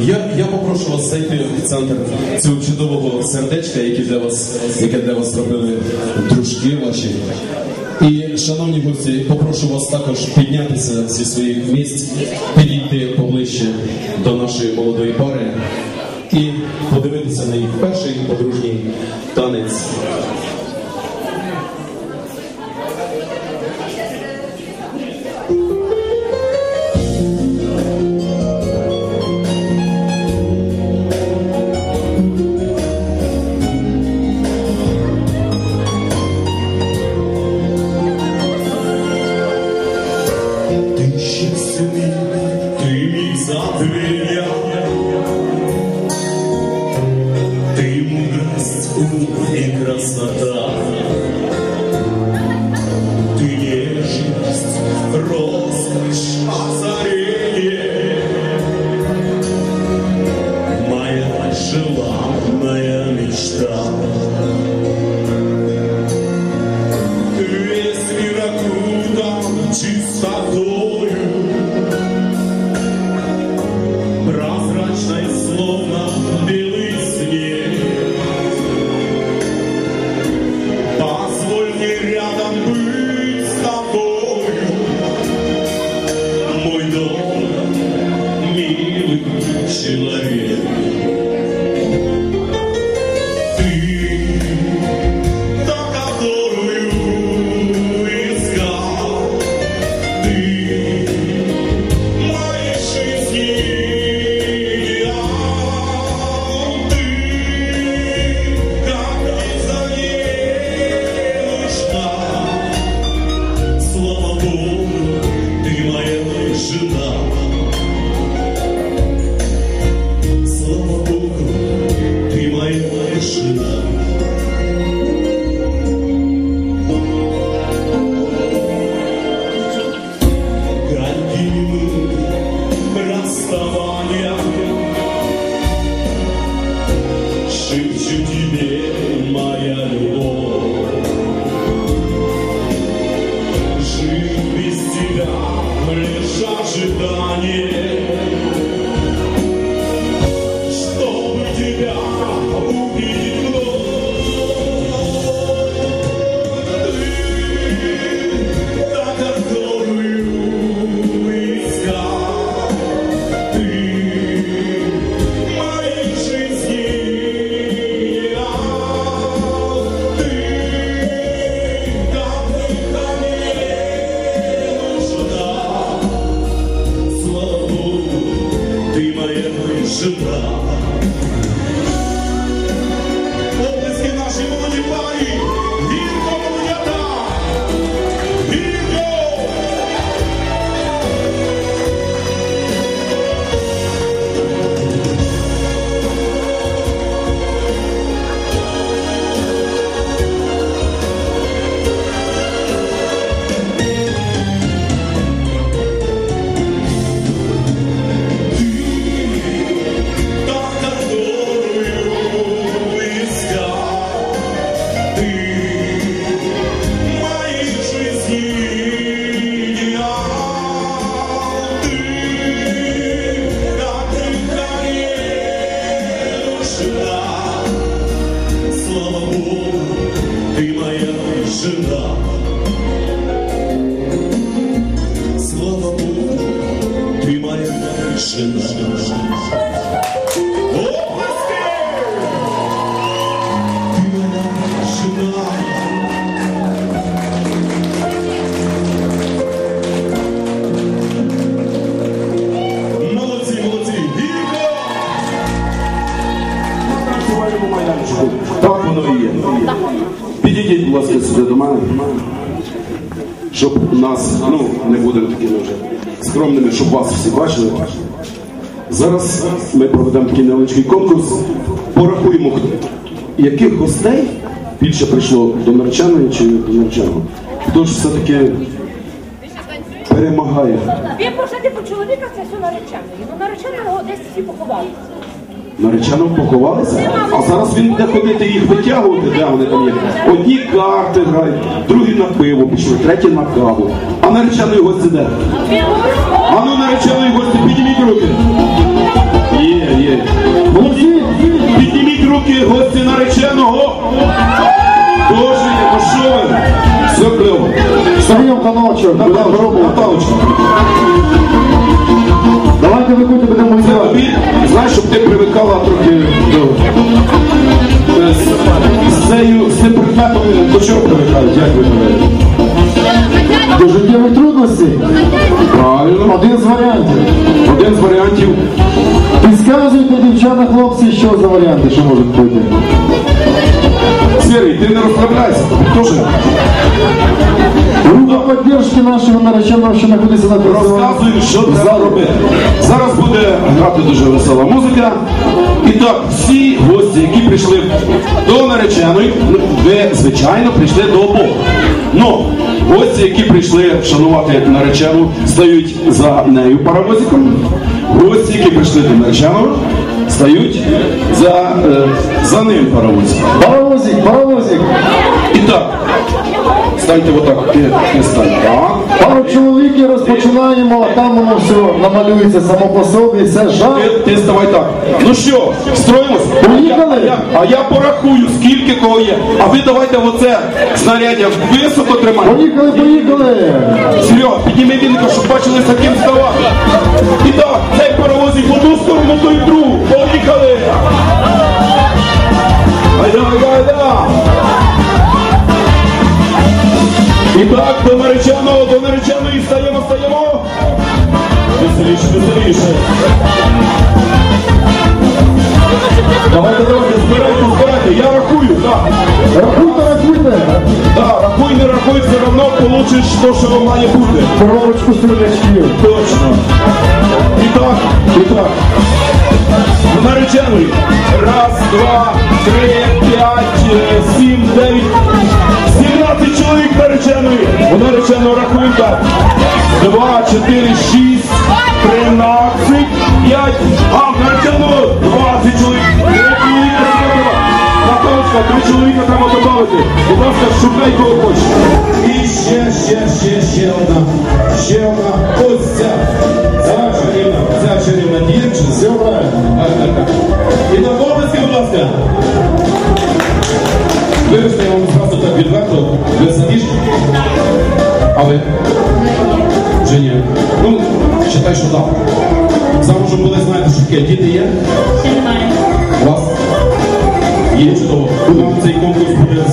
Я, я попрошу вас зайти в центр цього чудового сердечка, яке для вас, яке для вас робили дружки ваші. І, шановні гості, попрошу вас також піднятися зі своїх місць, підійти поближче до нашої молодої пари і подивитися на їх перший подружній танець. gente que me не будемо такими вже скромними, щоб вас всі бачили. Зараз ми проведемо такий невеличкий конкурс. Порахуємо, яких гостей більше прийшло до нареченої чи до нареченого. Хто ж все-таки перемагає? Ви просите по чоловіка, це все наречений. Ну нареченого десь всі поховали. Наречено поховалися, а зараз він буде ходити їх витягувати, де вони там є. Одні карти грають, другі на пиво пішли, треті на каву. А наречений гості де? А ну наречений гості, підніміть руки. Є, є. Молодці, підніміть руки, гості нареченого. Боже, ну що ви? Все клево. Сергій Наталочка знаєш, щоб ти привикала трохи до... е, з- цією, з цим предметом до чого привикають, як ви говорите? До життєвих трудностей. Правильно. Один з варіантів. Один з варіантів. Підказуйте, дівчата, хлопці, що за варіанти, що можуть бути. Сірий, ти не розслабляйся, тобі теж. Підтримки нашого нареченого, що знаходиться на. Розказую, що треба робити. Зараз буде грати дуже весела музика. І так, всі гості, які прийшли до нареченої, ну, ви, звичайно, прийшли до обох. Но гості, які прийшли вшанувати наречену, стають за нею паровозиком. Гості, які прийшли до нареченого, стають за, е, за ним паровозиком. Паровозик, паровозик. І так, станьте отак, ти, ти стань так. Пару чоловіків розпочинаємо, а там воно все намалюється само по собі, все жар. Ти, ти ставай так. Ну що, строїмось? Поїхали? А я, а я порахую, скільки кого є. А ви давайте оце знаряддя високо тримайте. Поїхали, поїхали. Серега, підніми вінка, щоб бачили, за ким ставати. І так, цей паровозик в одну сторону, то й в другу. Поїхали! Айда, айда, айда! І так, до нареченого, до нареченої стаємо, стаємо. Веселіше, веселіше. Давайте, давайте, збирайте, збирайте. Я рахую, так. Рахуйте, рахуйте. Да, рахуй, не рахуй, все одно получиш те, що має бути. Коробочку стрілячків. Точно. І так, і так. До нареченої. Раз, два, три, п'ять, е, сім, дев'ять. Нареченої. У нареченого так. Два, чотири, шість, тринадцять, п'ять. А, в нареченого двадцять чоловік. Наталочка, три чоловіка треба додати. Будь ласка, шукай кого хочеш. І ще, ще, ще, ще одна. Ще одна. Ось ця. Ця чарівна, ця чарівна дівчина. Все правильно. А ви? Вже ні. Ну, читай, що так. Замужем були, знаєте, що таке. Діти є? Ще немає. У вас? Є чудово. Вам цей конкурс буде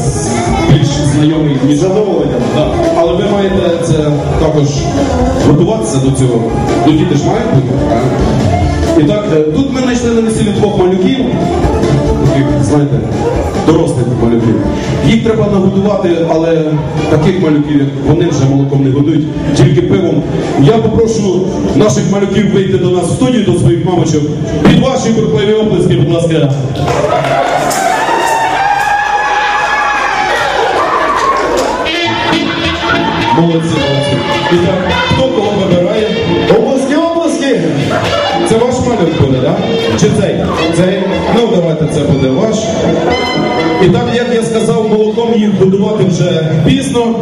більш знайомий, ніж задоволенням. Да. Але ви маєте це також готуватися до цього. Ну, діти ж мають бути. правильно? І так, е, тут ми знайшли на весіллі двох малюків, таких, знаєте, дорослих малюків. Їх треба нагодувати, але таких малюків, вони вже молоком не годують, тільки пивом. Я попрошу наших малюків вийти до нас в студію, до своїх мамочок. Під ваші бурхливі оплески, будь ласка. Молодці, молодці. Хто кого вибирає? Обласки, обласки. Це ваш малюк буде, так? Чи цей? Цей? Ну, давайте це буде. І так, як я сказав, молоком їх будувати вже пізно,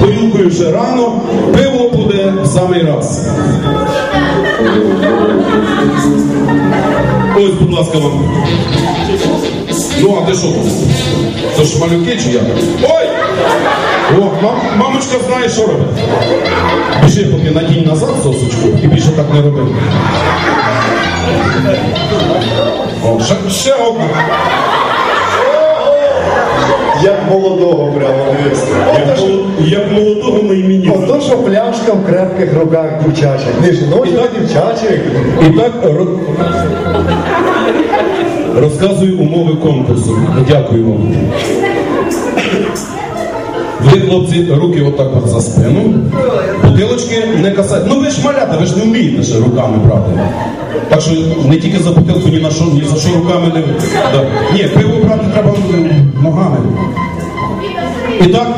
горілкою вже рано, пиво буде в самий раз. Ось, будь ласка, вам. Ну, а ти що? Це ж малюки чи як? Ой! О, мам, мамочка знає, що робить. Біжи поки надінь назад сосочку і більше так не роби. О, ще, ще одна. Як молодого прямо. Як, як молодого на імені. Ото що пляшка в крепких руках дівчачих. Не жіночих, а дівчачих. І так розказую умови конкурсу. Дякую вам. Ви, хлопці, руки отак от за спину. Бутилочки не касайте. Ну ви ж малята, ви ж не вмієте ще руками брати. Так що не тільки за бутилку, ні на що, ні за що руками не. Да. Ні, пиво брати треба ногами. І так,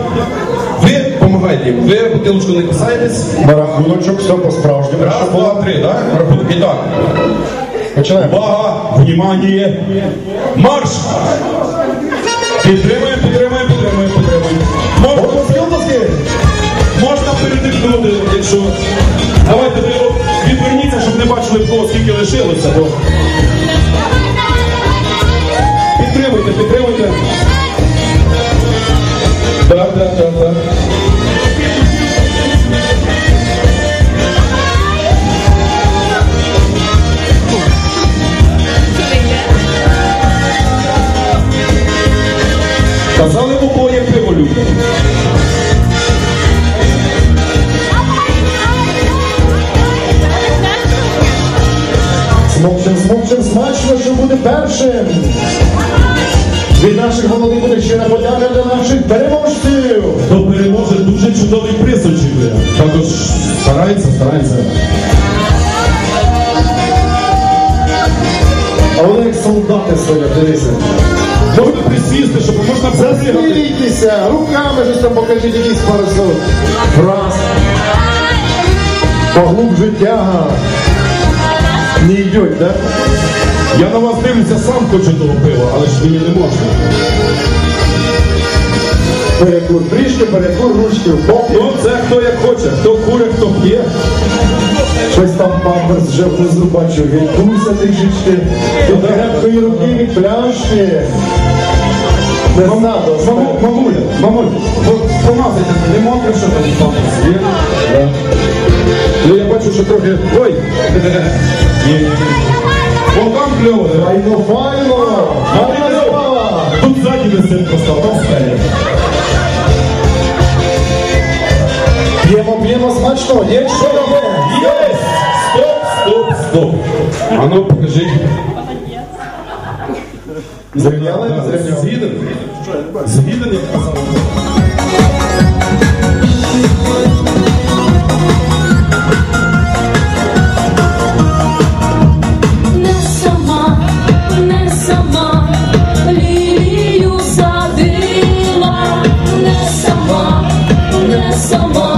ви допомагаєте. Ви бутилочку не касаєтесь. На рахуночок все по-справжньому. Раз, два, три, так? Рахунок. І так. Починаємо. Увага, внимание, марш! Підтримуємо, кого скільки лишилося, бо... буде першим. Від наших молодих буде щира подяка для наших переможців. Хто переможе, дуже чудовий приз очікує. Також старається, старається. А вони як солдати стоять, дивися. Можна присісти, щоб можна побігати. Засмійтеся, руками щось там покажіть якийсь парасоль. Раз. Поглубже тяга. Не йдуть, так? Я на вас дивлюся, сам хочу того пива, але ж мені не можна. Перекур трішки, перекур ручки в бок. Ну, це хто як хоче, хто куре, хто п'є. Щось там памперс вже внизу бачу, гейкуйся трішечки. До крепкої руки від пляшки. Не надо, Маму, мамуля, мамуль, по- помазайте, не мокре, що там памперс є? Ну я бачу, що трохи. Ой! Ні, ні, ні. О, там кльово, давай. Файно, файно! Гарна справа! Тут ззаді висить просто, а там спереді. П'ємо, п'ємо смачно, є що є? Єс! Стоп, стоп, стоп. А ну покажи. Зрівняли, не зрівняли? Згіден? Згіден, як казав. Не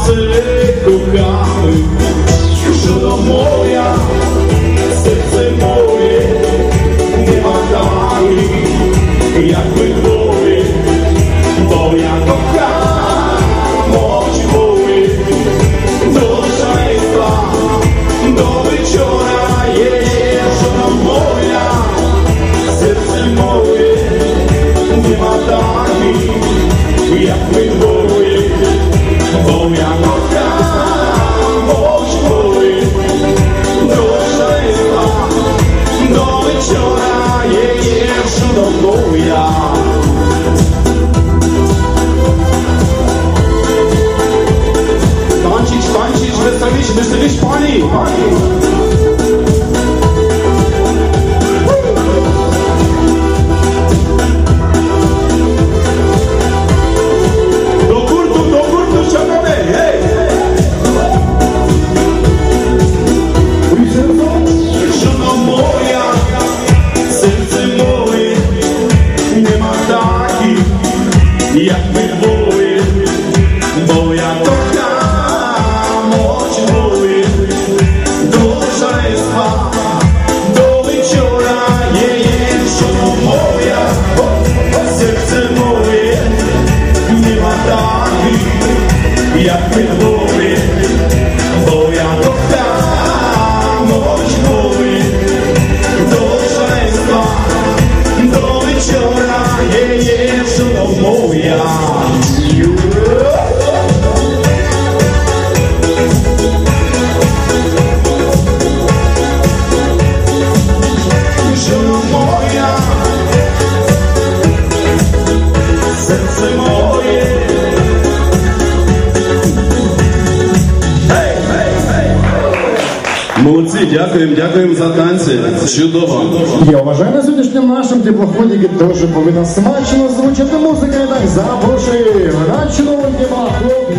mountain. Mr. Dish Party. party. Дякуємо, дякуємо за танці. Чудово. Я вважаю на сьогоднішньому нашому теплоході дуже повинна смачно звучати музика. І так запрошую на чудовий теплоход.